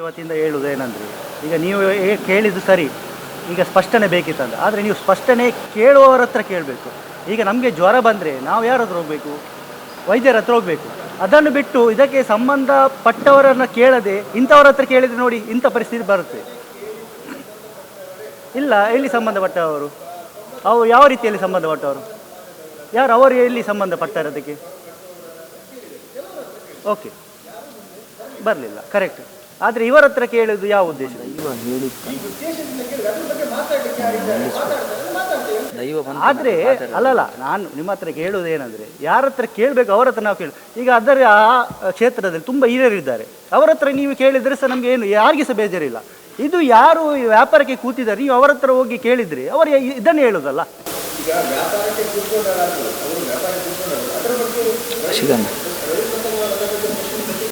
ಇವತ್ತಿಂದ ಹೇಳುವುದೇನಂದ್ರೆ ಈಗ ನೀವು ಕೇಳಿದ್ದು ಸರಿ, ಈಗ ಸ್ಪಷ್ಟನೆ ಬೇಕಿತ್ತಂತ ಆದರೆ ನೀವು ಸ್ಪಷ್ಟನೆ ಕೇಳುವವರ ಹತ್ರ ಕೇಳಬೇಕು. ಈಗ ನಮಗೆ ಜ್ವರ ಬಂದರೆ ನಾವು ಯಾರ ಹತ್ರ ಹೋಗಬೇಕು? ವೈದ್ಯರ ಹತ್ರ ಹೋಗಬೇಕು. ಅದನ್ನು ಬಿಟ್ಟು ಇದಕ್ಕೆ ಸಂಬಂಧಪಟ್ಟವರನ್ನು ಕೇಳದೆ ಇಂಥವ್ರ ಹತ್ರ ಕೇಳಿದ್ರೆ ನೋಡಿ ಇಂಥ ಪರಿಸ್ಥಿತಿ ಬರುತ್ತೆ. ಇಲ್ಲ, ಎಲ್ಲಿ ಸಂಬಂಧಪಟ್ಟವರು? ಅವು ಯಾವ ರೀತಿಯಲ್ಲಿ ಸಂಬಂಧಪಟ್ಟವರು? ಯಾರು ಅವರು ಎಲ್ಲಿ ಸಂಬಂಧಪಟ್ಟಾರೆ ಅದಕ್ಕೆ? ಓಕೆ ಬರಲಿಲ್ಲ ಕರೆಕ್ಟ್ ಆದರೆ ಇವರ ಹತ್ರ ಕೇಳೋದು ಯಾವ ಉದ್ದೇಶ? ಆದ್ರೆ ಅಲ್ಲಲ್ಲ ನಾನು ನಿಮ್ಮ ಹತ್ರ ಕೇಳುವುದು ಏನಂದರೆ ಯಾರ ಹತ್ರ ಕೇಳಬೇಕು ಅವರ ಹತ್ರ ನಾವು ಕೇಳಿ ಈಗ ಅದರ ಆ ಕ್ಷೇತ್ರದಲ್ಲಿ ತುಂಬ ಹಿರಿಯರಿದ್ದಾರೆ. ಅವರ ಹತ್ರ ನೀವು ಕೇಳಿದರೆ ಸಹ ನಮಗೆ ಏನು ಯಾರಿಗೆ ಸಹ ಬೇಜಾರಿಲ್ಲ. ಇದು ಯಾರು ವ್ಯಾಪಾರಕ್ಕೆ ಕೂತಿದ್ದಾರೆ ನೀವು ಅವರ ಹತ್ರ ಹೋಗಿ ಕೇಳಿದರೆ ಅವರು ಇದನ್ನೇ ಹೇಳೋದಲ್ಲ.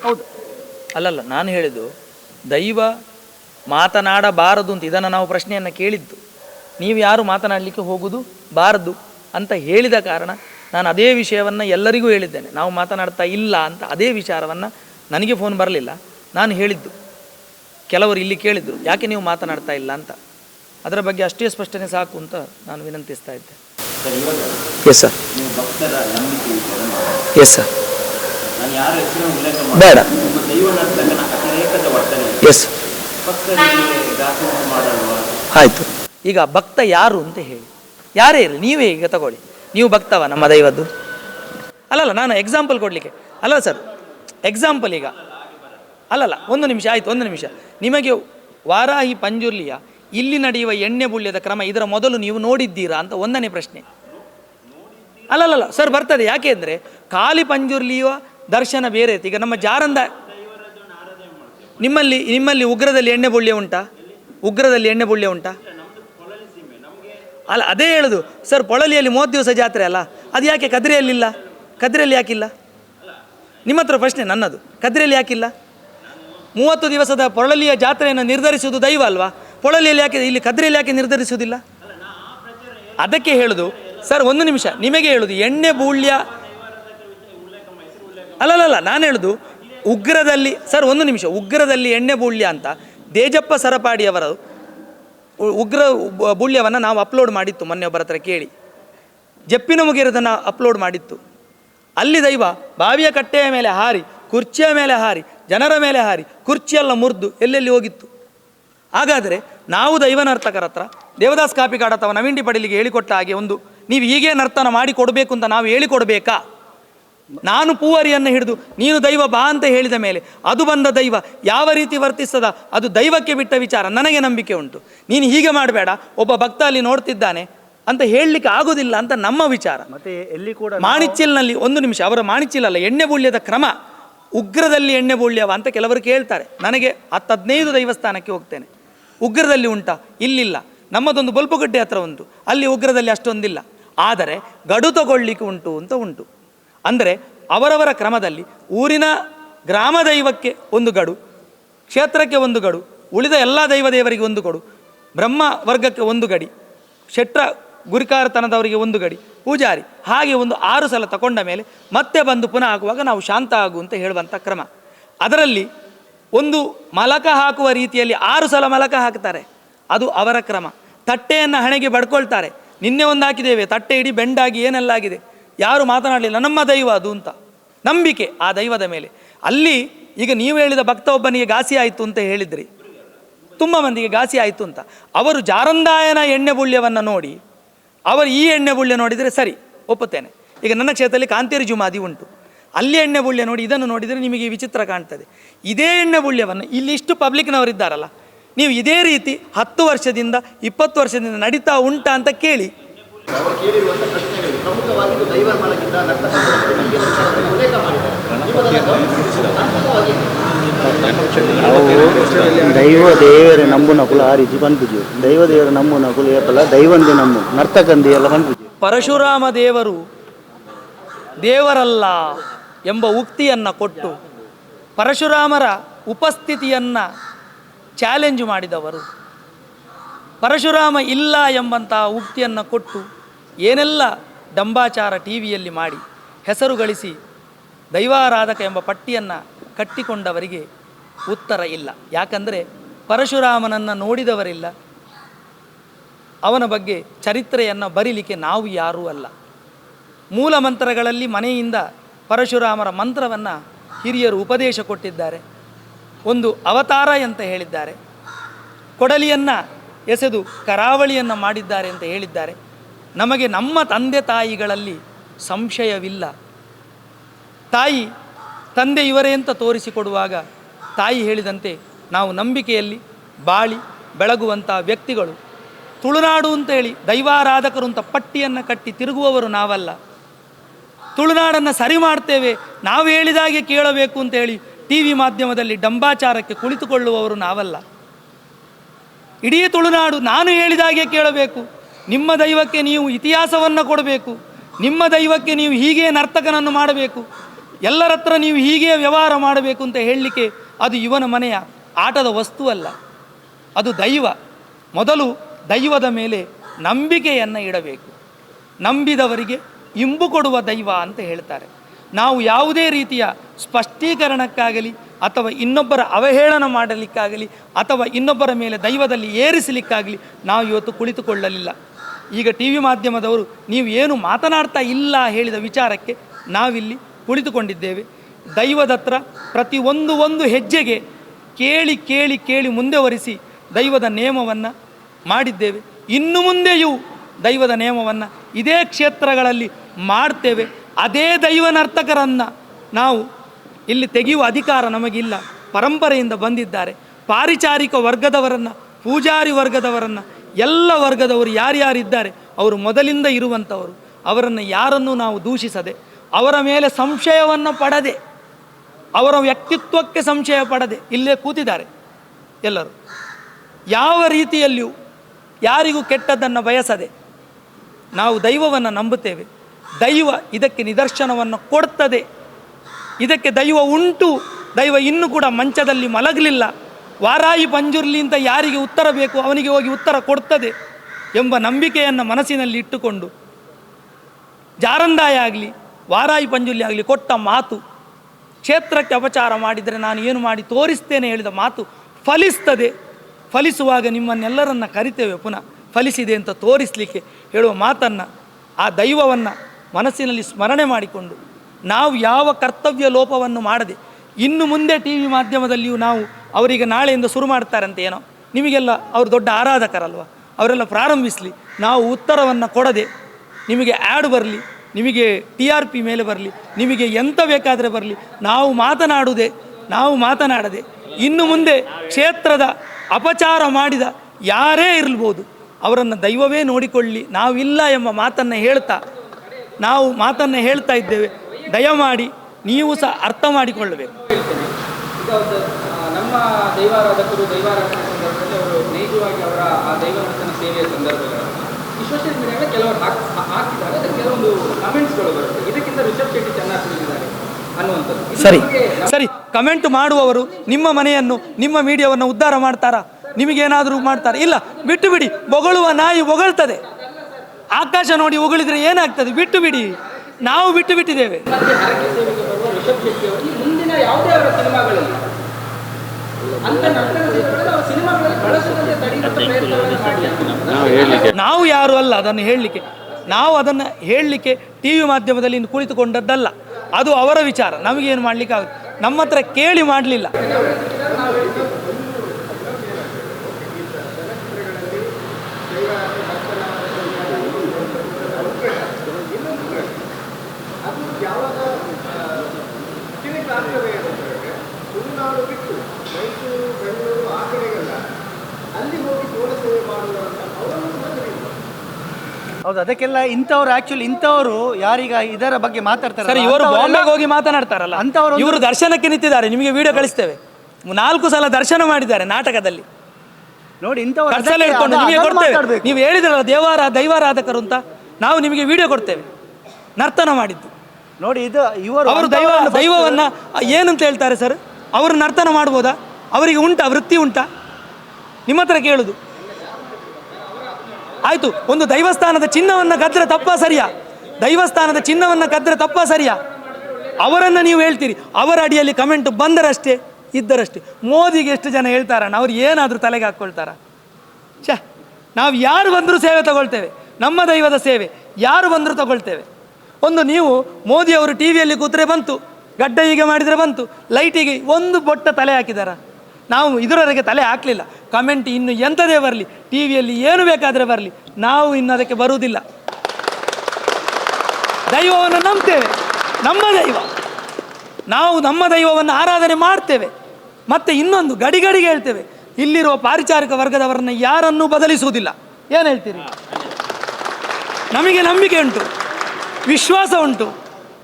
ಹೌದು. ಅಲ್ಲಲ್ಲ ನಾನು ಹೇಳಿದ್ದು ದೈವ ಮಾತನಾಡಬಾರದು ಅಂತ ಇದನ್ನು ನಾವು ಪ್ರಶ್ನೆಯನ್ನು ಕೇಳಿದ್ದು. ನೀವು ಯಾರು ಮಾತನಾಡಲಿಕ್ಕೆ ಹೋಗುವುದು ಬಾರದು ಅಂತ ಹೇಳಿದ ಕಾರಣ ನಾನು ಅದೇ ವಿಷಯವನ್ನು ಎಲ್ಲರಿಗೂ ಹೇಳಿದ್ದೇನೆ. ನಾವು ಮಾತನಾಡ್ತಾ ಇಲ್ಲ ಅಂತ ಅದೇ ವಿಚಾರವನ್ನು ನನಗೆ ಫೋನ್ ಬರಲಿಲ್ಲ. ನಾನು ಹೇಳಿದ್ದು. ಕೆಲವರು ಇಲ್ಲಿ ಕೇಳಿದ್ರು ಯಾಕೆ ನೀವು ಮಾತನಾಡ್ತಾ ಇಲ್ಲ ಅಂತ? ಅದರ ಬಗ್ಗೆ ಅಷ್ಟೇ ಸ್ಪಷ್ಟನೆ ಸಾಕು ಅಂತ ನಾನು ವಿನಂತಿಸ್ತಾ ಇದ್ದೆ. ಎಸ್ ಸರ್ ಎಸ್ ಸರ್ ಬೇಡ. ಎಸ್ ಈಗ ಭಕ್ತ ಯಾರು ಅಂತ ಹೇಳಿ. ಯಾರೇ ಇರಲಿ, ನೀವೇ ಈಗ ತಗೊಳ್ಳಿ. ನೀವು ಭಕ್ತವ ನಮ್ಮ ದೈವದ್ದು. ಅಲ್ಲಲ್ಲ, ನಾನು ಎಕ್ಸಾಂಪಲ್ ಕೊಡಲಿಕ್ಕೆ. ಅಲ್ಲ ಸರ್ ಎಕ್ಸಾಂಪಲ್ ಈಗ. ಅಲ್ಲಲ್ಲ, ಒಂದು ನಿಮಿಷ, ಆಯ್ತು, ಒಂದು ನಿಮಿಷ. ನಿಮಗೆ ವಾರಾಹಿ ಪಂಜುರ್ಲಿಯ, ಇಲ್ಲಿ ನಡೆಯುವ ಎಣ್ಣೆ ಬುಳ್ಯದ ಕ್ರಮ ಇದರ ಮೊದಲು ನೀವು ನೋಡಿದ್ದೀರಾ ಅಂತ ಒಂದನೇ ಪ್ರಶ್ನೆ. ಅಲ್ಲಲ್ಲ ಸರ್ ಬರ್ತದೆ. ಯಾಕೆ ಅಂದರೆ, ಖಾಲಿ ಪಂಜುರ್ಲಿಯುವ ದರ್ಶನ ಬೇರೆ ಇತ್ತು ಈಗ ನಮ್ಮ ಜಾರಂದ ನಿಮ್ಮಲ್ಲಿ ನಿಮ್ಮಲ್ಲಿ ಉಗ್ರದಲ್ಲಿ ಎಣ್ಣೆ ಬುಳ್ಯ ಉಂಟಾ? ಉಗ್ರದಲ್ಲಿ ಎಣ್ಣೆ ಬುಳ್ಯ ಉಂಟಾ? ಅಲ್ಲ, ಅದೇ ಹೇಳೋದು. ಸರ್, ಪೊಳಲಿಯಲ್ಲಿ ಮೂವತ್ತು ದಿವಸ ಜಾತ್ರೆ ಅಲ್ಲ? ಅದು ಯಾಕೆ ಕದ್ರಿಯಲ್ಲಿಲ್ಲ ಕದ್ರಿಯಲ್ಲಿ ಯಾಕಿಲ್ಲ? ನಿಮ್ಮ ಹತ್ರ ಪ್ರಶ್ನೆ, ನನ್ನದು. ಕದ್ರಿಯಲ್ಲಿ ಯಾಕಿಲ್ಲ? ಮೂವತ್ತು ದಿವಸದ ಪೊಳಲಿಯ ಜಾತ್ರೆಯನ್ನು ನಿರ್ಧರಿಸುವುದು ದೈವ ಅಲ್ವಾ? ಪೊಳಲಿಯಲ್ಲಿ ಯಾಕೆ, ಇಲ್ಲಿ ಕದ್ರಿಯಲ್ಲಿ ಯಾಕೆ ನಿರ್ಧರಿಸುವುದಿಲ್ಲ? ಅದಕ್ಕೆ ಹೇಳುದು, ಸರ್, ಒಂದು ನಿಮಿಷ, ನಿಮಗೆ ಹೇಳುದು, ಎಣ್ಣೆ ಬೂಳ್ಯ ಅಲ್ಲಲ್ಲ ನಾನು ಹೇಳುದು ಉಗ್ರದಲ್ಲಿ, ಸರ್ ಒಂದು ನಿಮಿಷ, ಉಗ್ರದಲ್ಲಿ ಎಣ್ಣೆ ಬೂಳ್ಯ ಅಂತ ದೇಜಪ್ಪ ಸರಪಾಡಿಯವರದು ಉಗ್ರ ಬುಳ್ಯವನ್ನು ನಾವು ಅಪ್ಲೋಡ್ ಮಾಡಿತ್ತು, ಮೊನ್ನೆ ಹತ್ರ ಕೇಳಿ. ಜಪ್ಪಿನ ಮುಗಿರದನ್ನು ಅಪ್ಲೋಡ್ ಮಾಡಿತ್ತು. ಅಲ್ಲಿ ದೈವ, ಬಾವಿಯ ಕಟ್ಟೆಯ ಮೇಲೆ ಹಾರಿ, ಕುರ್ಚಿಯ ಮೇಲೆ ಹಾರಿ, ಜನರ ಮೇಲೆ ಹಾರಿ, ಕುರ್ಚಿಯೆಲ್ಲ ಮುರಿದು ಎಲ್ಲೆಲ್ಲಿ ಹೋಗಿತ್ತು? ಹಾಗಾದರೆ ನಾವು ದೈವ ನರ್ತಕರ ಹತ್ರ, ದೇವದಾಸ್ ಕಾಪಿಕಾಡ್ ಅಥವಾ ನವೀಂಡಿ ಪಡೀಲಿಗೆ ಹೇಳಿಕೊಟ್ಟ ಹಾಗೆ ಒಂದು, ನೀವು ಹೀಗೆ ನರ್ತನ ಮಾಡಿ ಕೊಡಬೇಕು ಅಂತ ನಾವು ಹೇಳಿಕೊಡ್ಬೇಕಾ? ನಾನು ಪೂವರಿಯನ್ನು ಹಿಡಿದು ನೀನು ದೈವ ಬಾ ಅಂತ ಹೇಳಿದ ಮೇಲೆ ಅದು ಬಂದ ದೈವ ಯಾವ ರೀತಿ ವರ್ತಿಸ್ತದ? ಅದು ದೈವಕ್ಕೆ ಬಿಟ್ಟ ವಿಚಾರ. ನನಗೆ ನಂಬಿಕೆ ಉಂಟು. ನೀನು ಹೀಗೆ ಮಾಡಬೇಡ. ಒಬ್ಬ ಭಕ್ತ ಅಲ್ಲಿ ನೋಡ್ತಿದ್ದಾನೆ ಅಂತ ಹೇಳಲಿಕ್ಕೆ ಆಗೋದಿಲ್ಲ ಅಂತ ನಮ್ಮ ವಿಚಾರ. ಮತ್ತೆ ಎಲ್ಲಿ ಕೂಡ ಮಾಣಿಚ್ಯಲ್ನಲ್ಲಿ ಒಂದು ನಿಮಿಷ ಅವರ ಮಾಣಿಚ್ಯಲ್ ಅಲ್ಲ ಎಣ್ಣೆ ಬೂಳ್ಯದ ಕ್ರಮ. ಉಗ್ರದಲ್ಲಿ ಎಣ್ಣೆ ಬೂಳ್ಯವ ಅಂತ ಕೆಲವರು ಕೇಳ್ತಾರೆ. ನನಗೆ ಹತ್ತು ಹದಿನೈದು ದೈವಸ್ಥಾನಕ್ಕೆ ಹೋಗ್ತೇನೆ. ಉಗ್ರದಲ್ಲಿ ಉಂಟಾ? ಇಲ್ಲಿಲ್ಲ. ನಮ್ಮದೊಂದು ಬಲ್ಪುಗಡ್ಡೆ ಹತ್ರ ಉಂಟು. ಅಲ್ಲಿ ಉಗ್ರದಲ್ಲಿ ಅಷ್ಟೊಂದಿಲ್ಲ. ಆದರೆ ಗಡು ತಗೊಳ್ಳಿಕ್ಕೆ ಉಂಟು ಅಂತ ಉಂಟು. ಅಂದರೆ ಅವರವರ ಕ್ರಮದಲ್ಲಿ ಊರಿನ ಗ್ರಾಮ ದೈವಕ್ಕೆ ಒಂದು ಗಡು, ಕ್ಷೇತ್ರಕ್ಕೆ ಒಂದು ಗಡು, ಉಳಿದ ಎಲ್ಲ ದೈವ ದೇವರಿಗೆ ಒಂದು ಗಡು ಬ್ರಹ್ಮ ವರ್ಗಕ್ಕೆ ಒಂದು ಗಡಿ ಶೆಟ್ರ ಗುರಿಕಾರತನದವರಿಗೆ ಒಂದು ಗಡಿ, ಪೂಜಾರಿ ಹಾಗೆ ಒಂದು ಆರು ಸಲ ತಗೊಂಡ ಮೇಲೆ ಮತ್ತೆ ಬಂದು ಪುನಃ ಆಗುವಾಗ ನಾವು ಶಾಂತ ಆಗು ಅಂತ ಹೇಳುವಂಥ ಕ್ರಮ. ಅದರಲ್ಲಿ ಒಂದು ಮಲಕ ಹಾಕುವ ರೀತಿಯಲ್ಲಿ ಆರು ಸಲ ಮಲಕ ಹಾಕ್ತಾರೆ. ಅದು ಅವರ ಕ್ರಮ. ತಟ್ಟೆಯನ್ನು ಹಣೆಗೆ ಬಡ್ಕೊಳ್ತಾರೆ. ನಿನ್ನೆ ಒಂದು ಹಾಕಿದ್ದೇವೆ ತಟ್ಟೆ ಇಡೀ ಬೆಂಡಾಗಿ ಏನೆಲ್ಲ ಆಗಿದೆ? ಯಾರು ಮಾತನಾಡಲಿಲ್ಲ, ನಮ್ಮ ದೈವ ಅದು ಅಂತ. ನಂಬಿಕೆ ಆ ದೈವದ ಮೇಲೆ. ಅಲ್ಲಿ ಈಗ ನೀವು ಹೇಳಿದ ಭಕ್ತ ಒಬ್ಬನಿಗೆ ಘಾಸಿ ಆಯಿತು ಅಂತ ಹೇಳಿದ್ರಿ. ತುಂಬ ಮಂದಿಗೆ ಘಾಸಿ ಆಯಿತು ಅಂತ. ಅವರು ಜಾರಂದಾಯನ ಎಣ್ಣೆ ಬುಳ್ಯವನ್ನು ನೋಡಿ, ಅವರು ಈ ಎಣ್ಣೆ ಬುಳ್ಯ ನೋಡಿದರೆ ಸರಿ, ಒಪ್ಪುತ್ತೇನೆ. ಈಗ ನನ್ನ ಕ್ಷೇತ್ರದಲ್ಲಿ ಕಾಂತೇರಿ ಜುಮಾದಿ ಉಂಟು. ಅಲ್ಲಿ ಎಣ್ಣೆ ಬುಳ್ಯ ನೋಡಿ, ಇದನ್ನು ನೋಡಿದರೆ ನಿಮಗೆ ವಿಚಿತ್ರ ಕಾಣ್ತದೆ. ಇದೇ ಎಣ್ಣೆ ಬುಳ್ಯವನ್ನು ಇಲ್ಲಿ ಇಷ್ಟು ಪಬ್ಲಿಕ್ನವರಿದ್ದಾರಲ್ಲ, ನೀವು ಇದೇ ರೀತಿ ಹತ್ತು ವರ್ಷದಿಂದ, ಇಪ್ಪತ್ತು ವರ್ಷದಿಂದ ನಡೀತಾ ಉಂಟಾ ಅಂತ ಕೇಳಿ ದೈವ ದೇವರೇ ನಂಬು ನಕುಲು ಆ ರೀತಿ ಬಂದ್ಬಿಜು ದೈವ ದೇವರ ನಂಬು ನಕುಲು ಏಪಲ್ಲ ದೈವಂದಿ ನಂಬು. ನರ್ತಕಂದಿ ಎಲ್ಲ ಬಂದ್ಬಿಜು ಪರಶುರಾಮ ದೇವರು ದೇವರಲ್ಲ ಎಂಬ ಉಕ್ತಿಯನ್ನು ಕೊಟ್ಟು ಪರಶುರಾಮರ ಉಪಸ್ಥಿತಿಯನ್ನು ಚಾಲೆಂಜ್ ಮಾಡಿದವರು. ಪರಶುರಾಮ ಇಲ್ಲ ಎಂಬಂತಹ ಉಕ್ತಿಯನ್ನು ಕೊಟ್ಟು ಏನೆಲ್ಲ ಡಂಬಾಚಾರ ಟಿ ವಿಯಲ್ಲಿ ಮಾಡಿ ಹೆಸರು ಗಳಿಸಿ ದೈವಾರಾಧಕ ಎಂಬ ಪಟ್ಟಿಯನ್ನು ಕಟ್ಟಿಕೊಂಡವರಿಗೆ ಉತ್ತರ ಇಲ್ಲ. ಯಾಕಂದರೆ ಪರಶುರಾಮನನ್ನು ನೋಡಿದವರಿಲ್ಲ. ಅವನ ಬಗ್ಗೆ ಚರಿತ್ರೆಯನ್ನು ಬರೀಲಿಕ್ಕೆ ನಾವು ಯಾರೂ ಅಲ್ಲ. ಮೂಲ ಮಂತ್ರಗಳಲ್ಲಿ ಮನೆಯಿಂದ ಪರಶುರಾಮರ ಮಂತ್ರವನ್ನು ಹಿರಿಯರು ಉಪದೇಶ ಕೊಟ್ಟಿದ್ದಾರೆ. ಒಂದು ಅವತಾರ ಅಂತ ಹೇಳಿದ್ದಾರೆ. ಕೊಡಲಿಯನ್ನು ಎಸೆದು ಕರಾವಳಿಯನ್ನು ಮಾಡಿದ್ದಾರೆ ಅಂತ ಹೇಳಿದ್ದಾರೆ. ನಮಗೆ ನಮ್ಮ ತಂದೆ ತಾಯಿಗಳಲ್ಲಿ ಸಂಶಯವಿಲ್ಲ. ತಾಯಿ, ತಂದೆ ಇವರೇ ಅಂತ ತೋರಿಸಿಕೊಡುವಾಗ ತಾಯಿ ಹೇಳಿದಂತೆ ನಾವು ನಂಬಿಕೆಯಲ್ಲಿ ಬಾಳಿ ಬೆಳಗುವಂಥ ವ್ಯಕ್ತಿಗಳು. ತುಳುನಾಡು ಅಂತೇಳಿ ದೈವಾರಾಧಕರು ಅಂತ ಪಟ್ಟಿಯನ್ನು ಕಟ್ಟಿ ತಿರುಗುವವರು ನಾವಲ್ಲ. ತುಳುನಾಡನ್ನು ಸರಿ ಮಾಡ್ತೇವೆ, ನಾವು ಹೇಳಿದಾಗೆ ಕೇಳಬೇಕು ಅಂತೇಳಿ ಟಿ ವಿ ಮಾಧ್ಯಮದಲ್ಲಿ ಡಂಬಾಚಾರಕ್ಕೆ ಕುಳಿತುಕೊಳ್ಳುವವರು ನಾವಲ್ಲ. ಇಡೀ ತುಳುನಾಡು ನಾನು ಹೇಳಿದಾಗೆ ಕೇಳಬೇಕು. ನಿಮ್ಮ ದೈವಕ್ಕೆ ನೀವು ಇತಿಹಾಸವನ್ನು ಕೊಡಬೇಕು. ನಿಮ್ಮ ದೈವಕ್ಕೆ ನೀವು ಹೀಗೆ ನರ್ತಕನನ್ನು ಮಾಡಬೇಕು. ಎಲ್ಲರ ಹತ್ರ ನೀವು ಹೀಗೆ ವ್ಯವಹಾರ ಮಾಡಬೇಕು ಅಂತ ಹೇಳಲಿಕ್ಕೆ ಅದು ಇವನ ಮನೆಯ ಆಟದ ವಸ್ತುವಲ್ಲ ಅದು ದೈವ. ಮೊದಲು ದೈವದ ಮೇಲೆ ನಂಬಿಕೆಯನ್ನು ಇಡಬೇಕು. ನಂಬಿದವರಿಗೆ ಇಂಬು ಕೊಡುವ ದೈವ ಅಂತ ಹೇಳ್ತಾರೆ. ನಾವು ಯಾವುದೇ ರೀತಿಯ ಸ್ಪಷ್ಟೀಕರಣಕ್ಕಾಗಲಿ ಅಥವಾ ಇನ್ನೊಬ್ಬರ ಅವಹೇಳನ ಮಾಡಲಿಕ್ಕಾಗಲಿ ಅಥವಾ ಇನ್ನೊಬ್ಬರ ಮೇಲೆ ದೈವದಲ್ಲಿ ಏರಿಸಲಿಕ್ಕಾಗಲಿ ನಾವು ಇವತ್ತು ಕುಳಿತುಕೊಳ್ಳಲಿಲ್ಲ. ಈಗ ಟಿ ವಿ ಮಾಧ್ಯಮದವರು ನೀವು ಏನು ಮಾತನಾಡ್ತಾ ಇಲ್ಲ ಹೇಳಿದ ವಿಚಾರಕ್ಕೆ ನಾವಿಲ್ಲಿ ಕುಳಿತುಕೊಂಡಿದ್ದೇವೆ. ದೈವದತ್ರ ಪ್ರತಿ ಒಂದು ಒಂದು ಹೆಜ್ಜೆಗೆ ಕೇಳಿ ಕೇಳಿ ಕೇಳಿ ಮುಂದೆ ಒರೆಸಿ ದೈವದ ನೇಮವನ್ನು ಮಾಡಿದ್ದೇವೆ. ಇನ್ನು ಮುಂದೆಯೂ ದೈವದ ನೇಮವನ್ನು ಇದೇ ಕ್ಷೇತ್ರಗಳಲ್ಲಿ ಮಾಡ್ತೇವೆ. ಅದೇ ದೈವನರ್ತಕರನ್ನು ನಾವು ಇಲ್ಲಿ ತೆಗೆಯುವ ಅಧಿಕಾರ ನಮಗಿಲ್ಲ. ಪರಂಪರೆಯಿಂದ ಬಂದಿದ್ದಾರೆ. ಪಾರಿಚಾರಿಕ ವರ್ಗದವರನ್ನು, ಪೂಜಾರಿ ವರ್ಗದವರನ್ನು, ಎಲ್ಲ ವರ್ಗದವರು ಯಾರ್ಯಾರಿದ್ದಾರೆ, ಅವರು ಮೊದಲಿಂದ ಇರುವಂಥವರು ಅವರನ್ನು ಯಾರನ್ನು ನಾವು ದೂಷಿಸದೆ, ಅವರ ಮೇಲೆ ಸಂಶಯವನ್ನು ಪಡದೆ, ಅವರ ವ್ಯಕ್ತಿತ್ವಕ್ಕೆ ಸಂಶಯ ಪಡದೆ ಇಲ್ಲೇ ಕೂತಿದ್ದಾರೆ ಎಲ್ಲರೂ. ಯಾವ ರೀತಿಯಲ್ಲಿಯೂ ಯಾರಿಗೂ ಕೆಟ್ಟದ್ದನ್ನು ಬಯಸದೆ ನಾವು ದೈವವನ್ನು ನಂಬುತ್ತೇವೆ. ದೈವ ಇದಕ್ಕೆ ನಿದರ್ಶನವನ್ನು ಕೊಡ್ತದೆ. ಇದಕ್ಕೆ ದೈವ ಉಂಟು. ದೈವ ಇನ್ನೂ ಕೂಡ ಮಂಚದಲ್ಲಿ ಮಲಗಲಿಲ್ಲ. ವಾರಾಯಿ ಪಂಜುರ್ಲಿ ಅಂತ ಯಾರಿಗೆ ಉತ್ತರ ಬೇಕು ಅವನಿಗೆ ಹೋಗಿ ಉತ್ತರ ಕೊಡ್ತದೆ ಎಂಬ ನಂಬಿಕೆಯನ್ನು ಮನಸ್ಸಿನಲ್ಲಿ ಇಟ್ಟುಕೊಂಡು. ಜಾರಂದಾಯ ಆಗಲಿ ವಾರಾಯಿ ಪಂಜುರ್ಲಿ ಆಗಲಿ ಕೊಟ್ಟ ಮಾತು. ಕ್ಷೇತ್ರಕ್ಕೆ ಅಪಚಾರ ಮಾಡಿದರೆ ನಾನು ಏನು ಮಾಡಿ ತೋರಿಸ್ತೇನೆ ಹೇಳಿದ ಮಾತು ಫಲಿಸ್ತದೆ. ಫಲಿಸುವಾಗ ನಿಮ್ಮನ್ನೆಲ್ಲರನ್ನ ಕರಿತೇವೆ ಪುನಃ. ಫಲಿಸಿದೆ ಅಂತ ತೋರಿಸಲಿಕ್ಕೆ ಹೇಳುವ ಮಾತನ್ನು, ಆ ದೈವವನ್ನು ಮನಸ್ಸಿನಲ್ಲಿ ಸ್ಮರಣೆ ಮಾಡಿಕೊಂಡು ನಾವು ಯಾವ ಕರ್ತವ್ಯ ಲೋಪವನ್ನು ಮಾಡದೆ ಇನ್ನು ಮುಂದೆ ಟಿ ವಿ ಮಾಧ್ಯಮದಲ್ಲಿಯೂ ನಾವು ಅವರಿಗೆ ನಾಳೆಯಿಂದ ಶುರು ಮಾಡ್ತಾರಂತೆ ಏನೋ. ನಿಮಗೆಲ್ಲ ಅವರು ದೊಡ್ಡ ಆರಾಧಕರಲ್ವ? ಅವರೆಲ್ಲ ಪ್ರಾರಂಭಿಸಲಿ. ನಾವು ಉತ್ತರವನ್ನು ಕೊಡದೆ ನಿಮಗೆ ಆ್ಯಡ್ ಬರಲಿ, ನಿಮಗೆ ಟಿ ಆರ್ ಪಿ ಮೇಲೆ ಬರಲಿ, ನಿಮಗೆ ಎಂತ ಬೇಕಾದರೆ ಬರಲಿ, ನಾವು ಮಾತನಾಡುವುದೇ, ನಾವು ಮಾತನಾಡದೆ ಇನ್ನು ಮುಂದೆ ಕ್ಷೇತ್ರದ ಅಪಚಾರ ಮಾಡಿದ ಯಾರೇ ಇರಲ್ಬೋದು ಅವರನ್ನು ದೈವವೇ ನೋಡಿಕೊಳ್ಳಿ, ನಾವಿಲ್ಲ ಎಂಬ ಮಾತನ್ನು ಹೇಳ್ತಾ ನಾವು ಮಾತನ್ನು ಹೇಳ್ತಾ ಇದ್ದೇವೆ. ದಯಮಾಡಿ ನೀವು ಸಹ ಅರ್ಥ ಮಾಡಿಕೊಳ್ಳಬೇಕು. ನಮ್ಮ ದೈವಾರಾಧಕರು ದೈವಾರಾಧನೆ ಸಂದರ್ಭದಲ್ಲಿ ಅವರು ನೈಜವಾಗಿ ಅವರ ಆ ದೈವನರ್ತನ ಸೇವೆಯ ಸಂದರ್ಭಗಳಲ್ಲಿ ಈ ಸೋಷಿಯಲ್ ಮೀಡಿಯಾಗೆ ಕೆಲವರು ಹಾಕ್ ಹಾ- ಹಾಕಿದ್ದಾರೆ. ಅದಕ್ಕೆ ಕೆಲವೊಂದು ಕಮೆಂಟ್ಸ್ಗಳು ಬರುತ್ತೆ. ಇದಕ್ಕಿಂತ ರಿಷಬ್ ಶೆಟ್ಟಿ ಚೆನ್ನಾಗಿ ತಿಳಿದಿದ್ದಾರೆ ಅನ್ನುವಂಥದ್ದು. ಸರಿ. ಸರಿ. ಕಮೆಂಟ್ ಮಾಡುವವರು ನಿಮ್ಮ ಮನೆಯನ್ನು ನಿಮ್ಮ ಮೀಡಿಯಾವನ್ನು ಉದ್ಧಾರ ಮಾಡ್ತಾರಾ? ನಿಮಗೇನಾದರೂ ಮಾಡ್ತಾರೆ? ಇಲ್ಲ. ಬಿಟ್ಟು ಬಿಡಿ. ಬೊಗಳುವ ನಾಯಿ ಹೊಗಳ್ತದೆ ಆಕಾಶ ನೋಡಿ ಹೊಗಳಿದ್ರೆ ಏನಾಗ್ತದೆ? ಬಿಟ್ಟು ಬಿಡಿ. ನಾವು ಬಿಟ್ಟು ಬಿಟ್ಟಿದ್ದೇವೆ. ನಾವು ಯಾರು ಅಲ್ಲ ಅದನ್ನು ಹೇಳಲಿಕ್ಕೆ. ನಾವು ಅದನ್ನು ಹೇಳಲಿಕ್ಕೆ ಟಿ ವಿ ಮಾಧ್ಯಮದಲ್ಲಿ ಇನ್ನು ಕುಳಿತುಕೊಂಡದ್ದಲ್ಲ. ಅದು ಅವರ ವಿಚಾರ. ನಮಗೇನು ಮಾಡಲಿಕ್ಕೆ ಆಗುತ್ತೆ ನಮ್ಮ ಹತ್ರ ಕೇಳಿ ಮಾಡಲಿಲ್ಲ ಅದು ಯಾವಾಗ ಕಿವಿಗೆ ಆಗ್ತದೆ ಅಂತಂದ್ರೆ ತುಳುನಾಡು ಬಿಟ್ಟು ಮೈಸೂರು ಬೆಂಗಳೂರು ಆ ಕಡೆಗೆಲ್ಲ ಅಲ್ಲಿ ಹೋಗಿ ತೋಳ ಸೇವೆ ಮಾಡುವಂತ ಅವರನ್ನು ಮೊದಲಿಲ್ಲ. ಹೌದು ಅದಕ್ಕೆಲ್ಲ ಇಂಥವ್ರು ಆಕ್ಚುಲಿ ಇಂಥವ್ರು ಯಾರೀಗ ಇದರ ಬಗ್ಗೆ ಮಾತಾಡ್ತಾರೆ ಇವರು ಬಾಂಬೆಗೆ ಹೋಗಿ ಮಾತನಾಡ್ತಾರಲ್ಲ ಅಂಥವ್ರು ಒಂದು- ಇವರು ದರ್ಶನಕ್ಕೆ ನಿಂತಿದ್ದಾರೆ ನಿಮಗೆ ವಿಡಿಯೋ ಕಳಿಸ್ತೇವೆ. ನಾಲ್ಕು ಸಲ ದರ್ಶನ ಮಾಡಿದ್ದಾರೆ ನಾಟಕದಲ್ಲಿ. ನೋಡಿ ಇಂಥವ್ರು ಕರ್ಸಲ ಅದಕ್ಕೆ- ಇಟ್ಕೊಂಡು ಅದು- ನಿಮಗೆ ಅದನ್ನು ಕೊಡ್ತೇವೆ. ಮಾತಾಡ್ಬೇಕು. ನೀವು ಹೇಳಿದ್ರಲ್ಲ ದೇವಾರ ದೈವಾರಾಧಕರು ಅಂತ ನಾವು ನಿಮಗೆ ವಿಡಿಯೋ ಕೊಡ್ತೇವೆ. ನರ್ತನ ಮಾಡಿದ್ದು. ನೋಡಿ ಇದು ಇವರು ಅವರು ದೈವ ಅಂಥವರನ್ನು first- ದೈವವನ್ನ ಏನಂತ ಹೇಳ್ತಾರೆ ಸರ್? ಅವರು ನರ್ತನ ಮಾಡ್ಬೋದಾ? ಅವರಿಗೆ ಉಂಟಾ ವೃತ್ತಿ ಉಂಟಾ? ನಿಮ್ಮ ಹತ್ರ ಕೇಳುದು. ಆಯ್ತು, ಒಂದು ದೈವಸ್ಥಾನದ ಚಿನ್ನವನ್ನು ಕದ್ರೆ ತಪ್ಪ ಸರಿಯಾ? ದೈವಸ್ಥಾನದ ಚಿನ್ನವನ್ನು ಕದ್ರೆ ತಪ್ಪ ಸರಿಯಾ? ಅವರನ್ನು ನೀವು ಹೇಳ್ತೀರಿ, ಅವರ ಅಡಿಯಲ್ಲಿ ಕಮೆಂಟ್ ಬಂದರಷ್ಟೇ, ಇದ್ದರಷ್ಟೇ. ಮೋದಿಗೆ ಎಷ್ಟು ಜನ ಹೇಳ್ತಾರಣ್ಣ, ಅವ್ರು ಏನಾದರೂ ತಲೆಗೆ ಹಾಕ್ಕೊಳ್ತಾರ ಛ, ನಾವು ಯಾರು ಬಂದರೂ ಸೇವೆ ತಗೊಳ್ತೇವೆ, ನಮ್ಮ ದೈವದ ಸೇವೆ, ಯಾರು ಬಂದರೂ ತಗೊಳ್ತೇವೆ. ಒಂದು ನೀವು ಮೋದಿಯವರು ಟಿ ವಿಯಲ್ಲಿ ಕೂತ್ರೆ ಬಂತು, ಗಡ್ಡ ಹೀಗೆ ಮಾಡಿದರೆ ಬಂತು ಲೈಟಿಗೆ ಒಂದು ಬೊಟ್ಟ ತಲೆ ಹಾಕಿದಾರ. ನಾವು ಇದರವರೆಗೆ ತಲೆ ಹಾಕಲಿಲ್ಲ. ಕಮೆಂಟ್ ಇನ್ನು ಎಂಥದೇ ಬರಲಿ ಟಿ ವಿಯಲ್ಲಿ ಏನು ಬೇಕಾದರೆ ಬರಲಿ ನಾವು ಇನ್ನು ಅದಕ್ಕೆ ಬರುವುದಿಲ್ಲ. ದೈವವನ್ನು ನಂಬ್ತೇವೆ ನಮ್ಮ ದೈವ. ನಾವು ನಮ್ಮ ದೈವವನ್ನು ಆರಾಧನೆ ಮಾಡ್ತೇವೆ. ಮತ್ತೆ ಇನ್ನೊಂದು ಗಡಿಗಡಿಗೆ ಹೇಳ್ತೇವೆ ಇಲ್ಲಿರುವ ಪಾರಿಚಾರಿಕ ವರ್ಗದವರನ್ನ ಯಾರನ್ನೂ ಬದಲಿಸುವುದಿಲ್ಲ. ಏನು ಹೇಳ್ತೀರಿ? ನಮಗೆ ನಂಬಿಕೆ ಉಂಟು ವಿಶ್ವಾಸ ಉಂಟು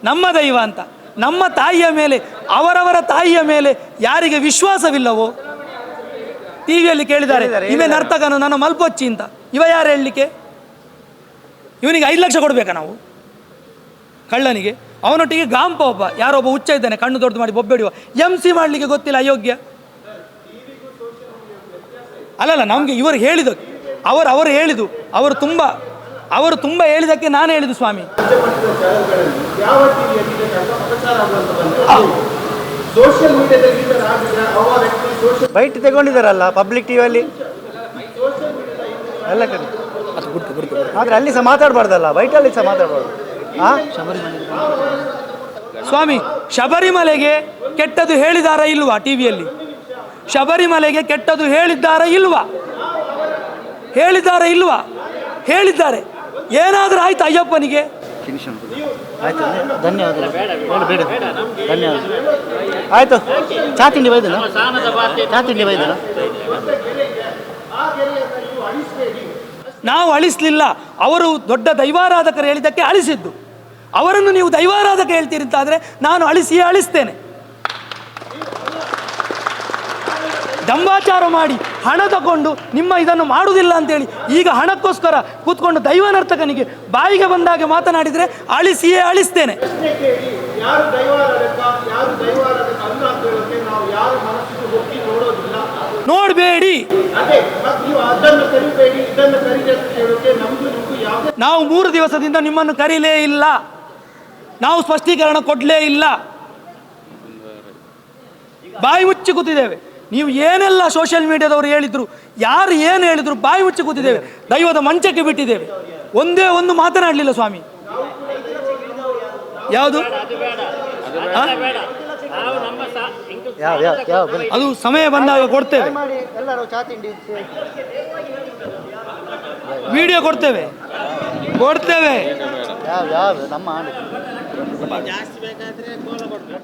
ನಮ್ಮ ದೈವ ಅಂತ. ನಮ್ಮ ತಾಯಿಯ ಮೇಲೆ ಅವರವರ ತಾಯಿಯ ಮೇಲೆ ಯಾರಿಗೆ ವಿಶ್ವಾಸವಿಲ್ಲವೋ? ಟಿ ವಿಯಲ್ಲಿ ಕೇಳಿದ್ದಾರೆ ಇವೇ ನರ್ತಕನು ನನ್ನ ಮಲ್ಪೊಚ್ಚಿ ಅಂತ. ಇವ ಯಾರು ಹೇಳಲಿಕ್ಕೆ? ಇವನಿಗೆ ಐದು ಲಕ್ಷ ಕೊಡಬೇಕಾ ನಾವು? ಕಳ್ಳನಿಗೆ. ಅವನೊಟ್ಟಿಗೆ ಗಾಂಪ ಒಬ್ಬ ಯಾರೊಬ್ಬ ಹುಚ್ಚ ಇದ್ದಾನೆ ಕಣ್ಣು ದೊಡ್ಡದು ಮಾಡಿ ಬೊಬ್ಬೆಡಿಯುವ ಎಂ ಸಿ ಮಾಡಲಿಕ್ಕೆ ಗೊತ್ತಿಲ್ಲ ಅಯೋಗ್ಯ. ಅಲ್ಲಲ್ಲ ನಮಗೆ ಇವರು ಹೇಳಿದ ಅವರು ಅವರು ಹೇಳಿದು ಅವರು ತುಂಬ ಅವರು ತುಂಬ ಹೇಳಿದಕ್ಕೆ ನಾನು ಹೇಳಿದ್ದು ಸ್ವಾಮಿ. ಬೈಟ್ ತಗೊಂಡಿದ್ದಾರಲ್ಲ ಪಬ್ಲಿಕ್ ಟಿವಿಯಲ್ಲಿ ಎಲ್ಲ ಕಡೆ ಆದರೆ ಅಲ್ಲಿ ಸಹ ಮಾತಾಡಬಾರ್ದಲ್ಲ ಬೈಟಲ್ಲಿ ಸಹ ಮಾತಾಡಬಾರ್ದು. ಹಾಂ ಸ್ವಾಮಿ ಶಬರಿಮಲೆಗೆ ಕೆಟ್ಟದು ಹೇಳಿದಾರ ಇಲ್ವಾ ಟಿವಿಯಲ್ಲಿ ಶಬರಿಮಲೆಗೆ ಕೆಟ್ಟದು ಹೇಳಿದ್ದಾರ ಇಲ್ವಾ? ಹೇಳಿದ್ದಾರ ಇಲ್ವಾ? ಹೇಳಿದ್ದಾರೆ. ಏನಾದರೂ ಆಯ್ತು ಅಯ್ಯಪ್ಪನಿಗೆ? ಆಯ್ತು ಧನ್ಯವಾದ ಬೇಡ ಆಯಿತು ಚಾ ತಿಂಡಿ ಬೈದಲ್ಲ ಚಾ ತಿಂಡಿ ಬೈದಲ್ಲ ನಾವು ಅಳಿಸ್ಲಿಲ್ಲ. ಅವರು ದೊಡ್ಡ ದೈವಾರಾಧಕರು ಹೇಳಿದ್ದಕ್ಕೆ ಅಳಿಸಿದ್ದು. ಅವರನ್ನು ನೀವು ದೈವಾರಾಧಕ ಹೇಳ್ತೀರಿ ಅಂತಾದರೆ ನಾನು ಅಳಿಸಿಯೇ ಅಳಿಸ್ತೇನೆ. ದಂಬಾಚಾರ ಮಾಡಿ. ಹಣ ತಗೊಂಡು ನಿಮ್ಮ ಇದನ್ನು ಮಾಡುವುದಿಲ್ಲ ಅಂತೇಳಿ ಈಗ ಹಣಕ್ಕೋಸ್ಕರ ಕೂತ್ಕೊಂಡು ದೈವನರ್ತಕನಿಗೆ ಬಾಯಿಗೆ ಬಂದಾಗ ಮಾತನಾಡಿದರೆ ಅಳಿಸಿಯೇ ಅಳಿಸ್ತೇನೆ. ನೋಡಬೇಡಿ. ನಾವು ಮೂರು ದಿವಸದಿಂದ ನಿಮ್ಮನ್ನು ಕರೀಲೇ ಇಲ್ಲ. ನಾವು ಸ್ಪಷ್ಟೀಕರಣ ಕೊಡಲೇ ಇಲ್ಲ. ಬಾಯಿ ಮುಚ್ಚಿ ಕೂತಿದ್ದೇವೆ. ನೀವು ಏನೆಲ್ಲ ಸೋಷಿಯಲ್ ಮೀಡಿಯಾದವರು ಹೇಳಿದ್ರು, ಯಾರು ಏನು ಹೇಳಿದ್ರು ಬಾಯಿ ಮುಚ್ಚಿ ಕೂತಿದ್ದೇವೆ, ದೈವದ ಮಂಚಕ್ಕೆ ಬಿಟ್ಟಿದ್ದೇವೆ. ಒಂದೇ ಒಂದು ಮಾತನಾಡಲಿಲ್ಲ ಸ್ವಾಮಿ. ಯಾವುದು? ಅದು ಸಮಯ ಬಂದಾಗ ಕೊಡ್ತೇವೆ. ವಿಡಿಯೋ ಕೊಡ್ತೇವೆ. ಕೊಡ್ತೇವೆ.